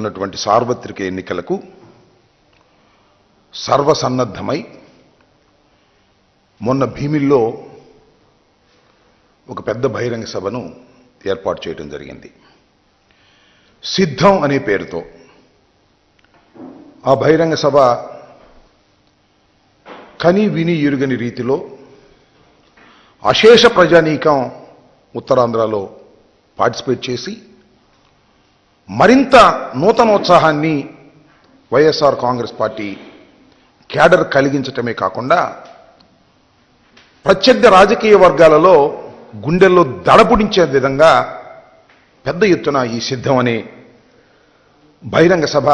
ఉన్నటువంటి సార్వత్రిక ఎన్నికలకు సర్వసన్నద్ధమై మొన్న భీమిల్లో ఒక పెద్ద బహిరంగ సభను ఏర్పాటు చేయడం జరిగింది. సిద్ధం అనే పేరుతో ఆ బహిరంగ సభ కని విని ఎరుగని రీతిలో అశేష ప్రజానీకం ఉత్తరాంధ్రలో పార్టిసిపేట్ చేసి మరింత నూతనోత్సాహాన్ని వైఎస్ఆర్ కాంగ్రెస్ పార్టీ క్యాడర్ కలిగించటమే కాకుండా ప్రత్యర్థ రాజకీయ వర్గాలలో గుండెల్లో దడపుడించే విధంగా పెద్ద ఎత్తున ఈ సిద్ధం అనే బహిరంగ సభ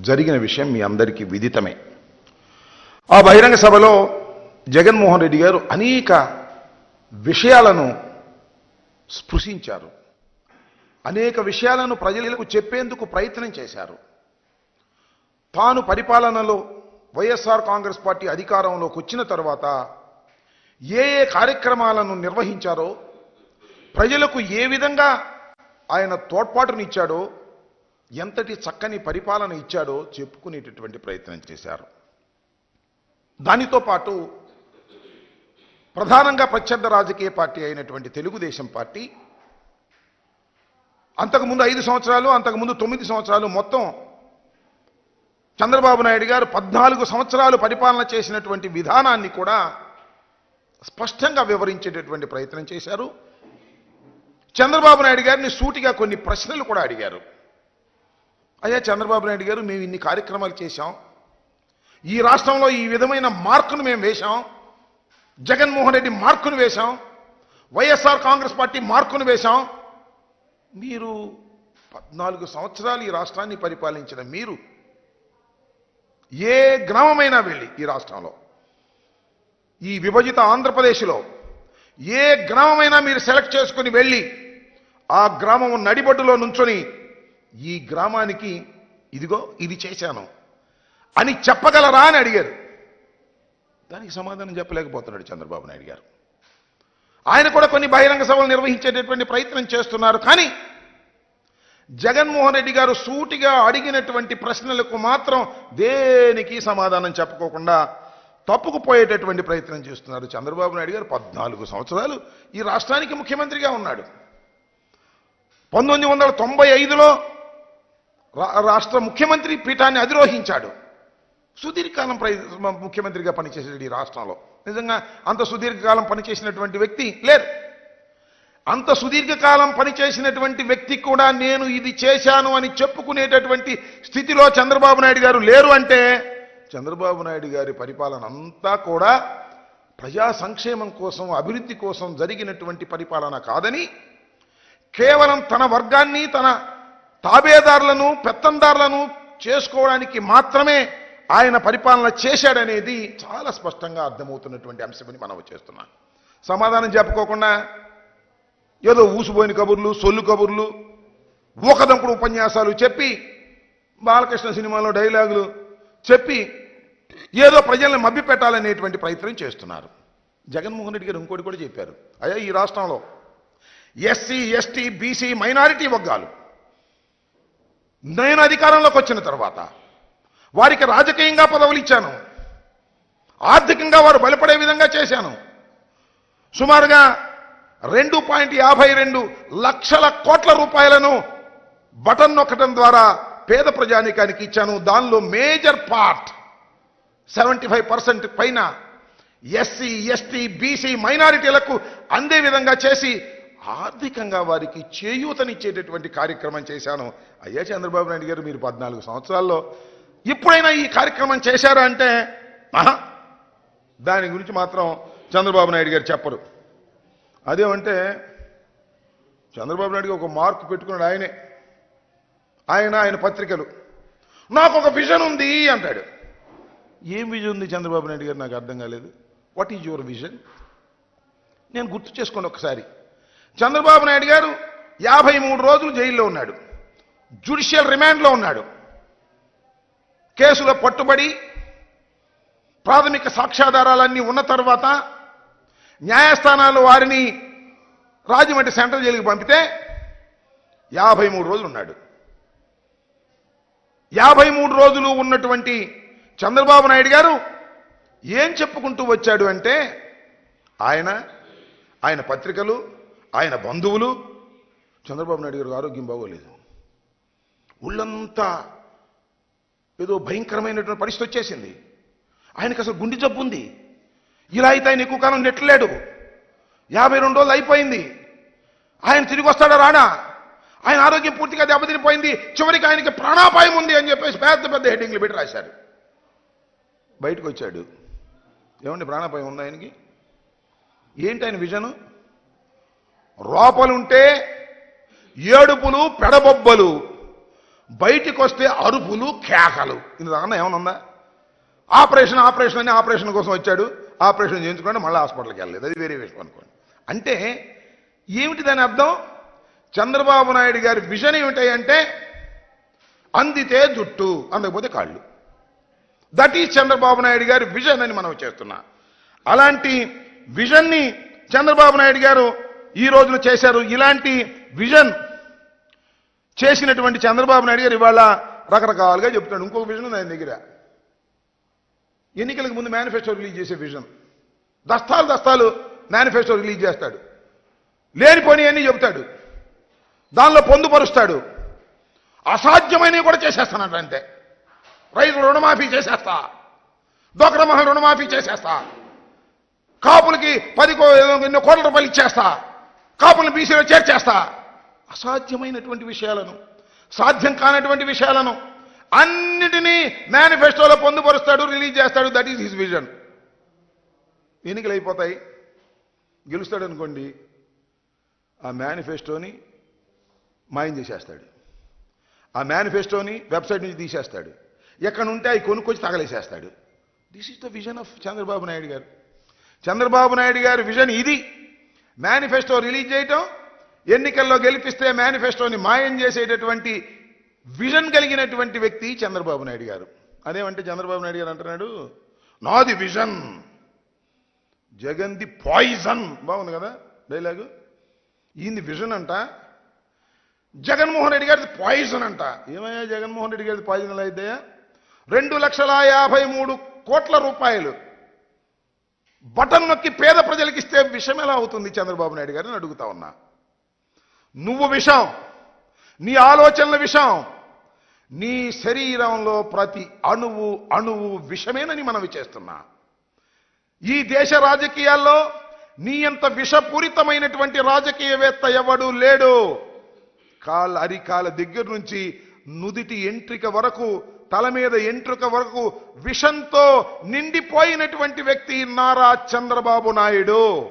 జరిగిన విషయం మీ అందరికీ విదితమే. ఆ బహిరంగ సభలో జగన్మోహన్ రెడ్డి గారు అనేక విషయాలను స్పృశించారు. అనేక విషయాలను ప్రజలకు చెప్పేందుకు ప్రయత్నం చేశారు. తాను పరిపాలనలో వైఎస్ఆర్ కాంగ్రెస్ పార్టీ అధికారంలోకి వచ్చిన తర్వాత ఏ ఏ కార్యక్రమాలను నిర్వహించారో ప్రజలకు ఏ విధంగా ఆయన తోడ్పాటునిచ్చాడో ఎంతటి చక్కని పరిపాలన ఇచ్చాడో చెప్పుకునేటటువంటి ప్రయత్నం చేశారు. దానితో పాటు ప్రధానంగా ప్రత్యర్థ రాజకీయ పార్టీ అయినటువంటి తెలుగుదేశం పార్టీ అంతకుముందు ఐదు సంవత్సరాలు అంతకుముందు తొమ్మిది సంవత్సరాలు మొత్తం చంద్రబాబు నాయుడు గారు పద్నాలుగు సంవత్సరాలు పరిపాలన చేసినటువంటి విధానాన్ని కూడా స్పష్టంగా వివరించేటటువంటి ప్రయత్నం చేశారు. చంద్రబాబు నాయుడు గారిని సూటిగా కొన్ని ప్రశ్నలు కూడా అడిగారు. అయ్యా చంద్రబాబు నాయుడు గారు మేము ఇన్ని కార్యక్రమాలు చేశాం. ఈ రాష్ట్రంలో ఈ విధమైన మార్కును మేము వేశాం. జగన్మోహన్ రెడ్డి మార్కును వేశాం. వైఎస్ఆర్ కాంగ్రెస్ పార్టీ మార్కును వేశాం. మీరు పద్నాలుగు సంవత్సరాలు ఈ రాష్ట్రాన్ని పరిపాలించిన మీరు ఏ గ్రామమైనా వెళ్ళి ఈ రాష్ట్రంలో ఈ విభజిత ఆంధ్రప్రదేశ్లో ఏ గ్రామమైనా మీరు సెలెక్ట్ చేసుకుని వెళ్ళి ఆ గ్రామం నడిబడ్డులో నుంచొని ఈ గ్రామానికి ఇదిగో ఇది చేశాను అని చెప్పగలరా అని అడిగారు. దానికి సమాధానం చెప్పలేకపోతున్నాడు చంద్రబాబు నాయుడు గారు. ఆయన కూడా కొన్ని బహిరంగ సభలు నిర్వహించేటటువంటి ప్రయత్నం చేస్తున్నారు. కానీ జగన్మోహన్ రెడ్డి గారు సూటిగా అడిగినటువంటి ప్రశ్నలకు మాత్రం దేనికి సమాధానం చెప్పుకోకుండా తప్పుకుపోయేటటువంటి ప్రయత్నం చేస్తున్నారు. చంద్రబాబు నాయుడు గారు పద్నాలుగు సంవత్సరాలు ఈ రాష్ట్రానికి ముఖ్యమంత్రిగా ఉన్నాడు. పంతొమ్మిది వందల తొంభై ఐదులో రా- రాష్ట్ర ముఖ్యమంత్రి పీఠాన్ని అధిరోహించాడు. సుదీర్ఘకాలం ప్రై- ముఖ్యమంత్రిగా పనిచేసాడు ఈ రాష్ట్రంలో. నిజంగా అంత సుదీర్ఘకాలం పనిచేసినటువంటి వ్యక్తి లేరు. అంత సుదీర్ఘకాలం పనిచేసినటువంటి వ్యక్తి కూడా నేను ఇది చేశాను అని చెప్పుకునేటటువంటి స్థితిలో చంద్రబాబు నాయుడు గారు లేరు అంటే చంద్రబాబు నాయుడు గారి పరిపాలన అంతా కూడా ప్రజా సంక్షేమం కోసం అభివృద్ధి కోసం జరిగినటువంటి పరిపాలన కాదని కేవలం తన వర్గాన్ని తన తాబేదారులను పెత్తందారులను చేసుకోవడానికి మాత్రమే ఆయన పరిపాలన చేశాడనేది చాలా స్పష్టంగా అర్థమవుతున్నటువంటి అంశమని మనం చేస్తున్నాం. సమాధానం చెప్పుకోకుండా ఏదో ఊసిపోయిన కబుర్లు సొల్లు కబుర్లు ఒకదంపుడు ఉపన్యాసాలు చెప్పి బాలకృష్ణ సినిమాలో డైలాగులు చెప్పి ఏదో ప్రజల్ని మభ్యపెట్టాలనేటువంటి ప్రయత్నం చేస్తున్నారు. జగన్మోహన్ రెడ్డి గారు ఇంకోటి కూడా చెప్పారు. అయ్యా ఈ రాష్ట్రంలో ఎస్సీ ఎస్టీ బీసీ మైనారిటీ వర్గాలు నేను అధికారంలోకి వచ్చిన తర్వాత వారికి రాజకీయంగా పదవులు ఇచ్చాను. ఆర్థికంగా వారు బలపడే విధంగా చేశాను. సుమారుగా రెండు పాయింట్ యాభై రెండు లక్షల కోట్ల రూపాయలను బటన్ నొక్కడం ద్వారా పేద ప్రజానీకానికి ఇచ్చాను. దానిలో major part seventy five percent పైన ఎస్సీ ఎస్టీ బీసీ మైనారిటీలకు అందే విధంగా చేసి ఆర్థికంగా వారికి చేయూతనిచ్చేటటువంటి కార్యక్రమం చేశాను. అయ్యా చంద్రబాబు నాయుడు గారు మీరు పద్నాలుగు సంవత్సరాల్లో ఇప్పుడైనా ఈ కార్యక్రమం చేశారా అంటే దాని గురించి మాత్రం చంద్రబాబు నాయుడు గారు చెప్పరు. అదేమంటే చంద్రబాబు నాయుడు ఒక మార్కు పెట్టుకున్నాడు ఆయనే. ఆయన ఆయన పత్రికలు. నాకు ఒక విజన్ ఉంది అంటాడు. ఏం విజన్ ఉంది చంద్రబాబు నాయుడు గారు? నాకు అర్థం కాలేదు. వాట్ ఈజ్ యువర్ విజన్ నేను గుర్తు చేసుకోండి ఒకసారి. చంద్రబాబు నాయుడు గారు యాభై మూడు రోజులు జైల్లో ఉన్నాడు. జ్యుడిషియల్ రిమాండ్లో ఉన్నాడు. కేసులో పట్టుబడి ప్రాథమిక సాక్ష్యాధారాలన్నీ ఉన్న తర్వాత న్యాయస్థానాలు వారిని రాజమండ్రి సెంట్రల్ జైలుకి పంపితే యాభై మూడు రోజులు ఉన్నాడు. యాభై మూడు రోజులు ఉన్నటువంటి చంద్రబాబు నాయుడు గారు ఏం చెప్పుకుంటూ వచ్చాడు అంటే ఆయన ఆయన పత్రికలు ఆయన బంధువులు చంద్రబాబు నాయుడు గారు ఆరోగ్యం బాగోలేదు. ఒళ్ళంతా ఏదో భయంకరమైనటువంటి పరిస్థితి వచ్చేసింది. ఆయనకు అసలు గుండె జబ్బు ఉంది. ఇలా అయితే ఆయన ఎక్కువ కాలం నెట్టలేడు. యాభై రెండు రోజులు అయిపోయింది. ఆయన తిరిగి వస్తాడా రానా ఆయన ఆరోగ్యం పూర్తిగా దెబ్బతినిపోయింది. చివరికి ఆయనకి ప్రాణాపాయం ఉంది అని చెప్పేసి పెద్ద పెద్ద హెడ్డింగ్లు పెట్టి రాశారు బయటకు వచ్చాడు. ఏమండి ప్రాణాపాయం ఉంది ఆయనకి? ఏంటి ఆయన విజను? రోపలుంటే ఏడుపులు పెడబొబ్బలు బయటికి వస్తే అరుపులు కేకలు. ఇందుకన్నా ఏమైనా ఉందా? ఆపరేషన్ ఆపరేషన్ అని ఆపరేషన్ కోసం వచ్చాడు. ఆపరేషన్ చేయించుకోండి మళ్ళీ హాస్పిటల్కి వెళ్ళలేదు. అది వేరే విషయం అనుకోండి. అంటే ఏమిటి దాని అర్థం? చంద్రబాబు నాయుడు గారి విజన్ ఏమిటి అంటే అందితే జుట్టు అందకపోతే కాళ్ళు. దట్ ఈజ్ చంద్రబాబు నాయుడు గారి విజన్ అని మనం చేస్తున్నా. అలాంటి విజన్ని చంద్రబాబు నాయుడు గారు ఈ రోజున చేశారు. ఇలాంటి విజన్ చేసినటువంటి చంద్రబాబు నాయుడు గారు ఇవాళ రకరకాలుగా చెప్తున్నాడు. ఇంకొక విజన్ ఉంది ఆయన దగ్గర. ఎన్నికలకు ముందు మేనిఫెస్టో రిలీజ్ చేసే విజన్ దస్తాలు దస్తాలు మేనిఫెస్టో రిలీజ్ చేస్తాడు. లేనిపోని అన్ని చెబుతాడు. దానిలో పొందుపరుస్తాడు. అసాధ్యమైనవి కూడా చేసేస్తానంట అంతే. రైతులు రుణమాఫీ చేసేస్తా. డోక్రా మహల్ రుణమాఫీ చేసేస్తా. కాపులకి పది కో- ఎన్నో కోట్ల రూపాయలు ఇచ్చేస్తా. కాపులను బీసీలో చేర్చేస్తా. అసాధ్యమైనటువంటి విషయాలను సాధ్యం కానటువంటి విషయాలను అన్నిటినీ మేనిఫెస్టోలో పొందుపరుస్తాడు రిలీజ్ చేస్తాడు. దట్ ఈజ్ హిస్ విజన్ ఎన్నికలు అయిపోతాయి. గెలుస్తాడు అనుకోండి ఆ మేనిఫెస్టోని మాయం చేసేస్తాడు. ఆ మేనిఫెస్టోని వెబ్సైట్ నుంచి తీసేస్తాడు. ఎక్కడ ఉంటే అవి కొనుక్కొచ్చి తగలేసేస్తాడు. This is the vision of Chandrababu Naidu గారు. చంద్రబాబు నాయుడు గారి విజన్ ఇది. మేనిఫెస్టో రిలీజ్ చేయటం ఎన్నికల్లో గెలిపిస్తే మేనిఫెస్టోని మాయం చేసేటటువంటి విజన్ కలిగినటువంటి వ్యక్తి చంద్రబాబు నాయుడు గారు. అదేమంటే చంద్రబాబు నాయుడు గారు అంటున్నాడు నాది విజన్. జగన్ది పాయిజన్. బాగుంది కదా డైలాగు? ఈయనది విజన్ అంట. జగన్మోహన్ రెడ్డి గారిది పాయిజన్ అంట. ఏమయ్యా జగన్మోహన్ రెడ్డి గారిది పాయిజన్ అయితే రెండు లక్షల యాభై మూడు కోట్ల రూపాయలు. బటన్ నొక్కి పేద ప్రజలకు ఇస్తే విషం ఎలా అవుతుంది చంద్రబాబు నాయుడు గారిని అడుగుతా ఉన్నా. నువ్వు విషం. నీ ఆలోచనల విషం. నీ శరీరంలో ప్రతి అణువు అణువు విషమేనని మనవి చేస్తున్నా. ఈ దేశ రాజకీయాల్లో నీ అంత విషపూరితమైనటువంటి రాజకీయవేత్త ఎవడు లేడు. కాళ్ళ అరికాల దగ్గర నుంచి నుదిటి ఎంట్రిక వరకు తల మీద ఎంట్రుక వరకు విషంతో నిండిపోయినటువంటి వ్యక్తి నారా చంద్రబాబు నాయుడు.